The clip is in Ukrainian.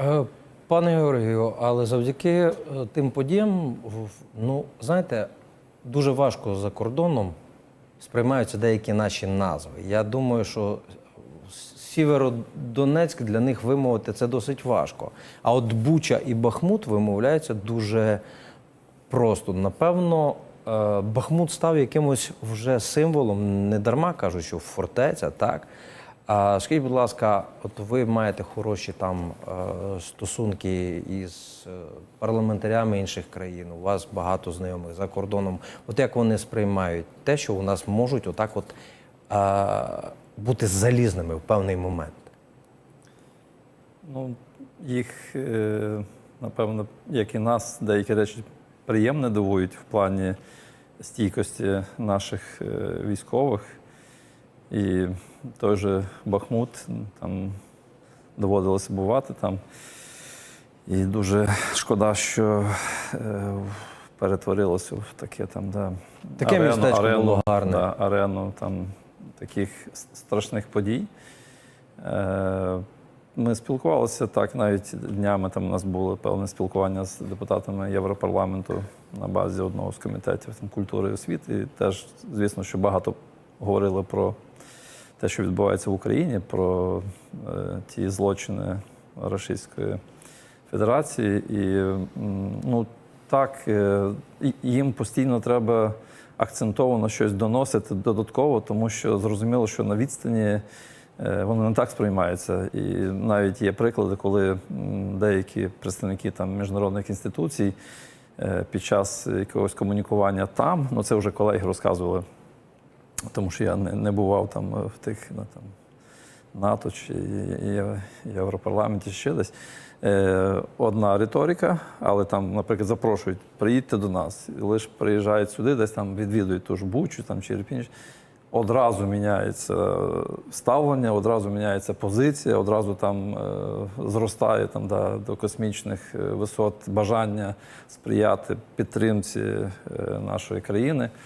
Е, Пане Георгію, але завдяки е, тим подіям, ну знаєте, дуже важко за кордоном сприймаються деякі наші назви. Я думаю, що Сєвєродонецьк для них вимовити це досить важко. А от Буча і Бахмут вимовляються дуже просто. Напевно, е, Бахмут став якимось вже символом, не дарма кажуть, що фортеця, так. Скажіть, будь ласка, от ви маєте хороші там е, стосунки із е, парламентарями інших країн, у вас багато знайомих за кордоном. От як вони сприймають те, що у нас можуть отак от е, бути залізними в певний момент? Ну, їх, напевно, як і нас, деякі речі приємно дивують в плані стійкості наших військових. І той же Бахмут, там доводилося бувати там. І дуже шкода, що е, перетворилося в таке там, да, Таке містечко було гарне. Да, арену там таких страшних подій. Е, Ми спілкувалися так, навіть днями там у нас було певне спілкування з депутатами Європарламенту на базі одного з комітетів там, культури і освіти. І теж, звісно, що багато говорили про те, що відбувається в Україні, про е, ті злочини Російської Федерації. І ну, так, е, їм постійно треба акцентовано щось доносити додатково, тому що зрозуміло, що на відстані е, воно не так сприймається. І навіть є приклади, коли деякі представники там міжнародних інституцій під час якогось комунікування там, ну це вже колеги розказували, тому що я не, не бував там е, в тих ну, там, НАТО чи Європарламенті, ще десь. Е, одна риторика, але там, наприклад, запрошують, приїдьте до нас. Лише приїжджають сюди, десь там відвідують ту ж Бучу там, чи Ірпінь. Одразу міняється ставлення, одразу міняється позиція, одразу там е, зростає там, да, до космічних е, висот бажання сприяти підтримці нашої країни.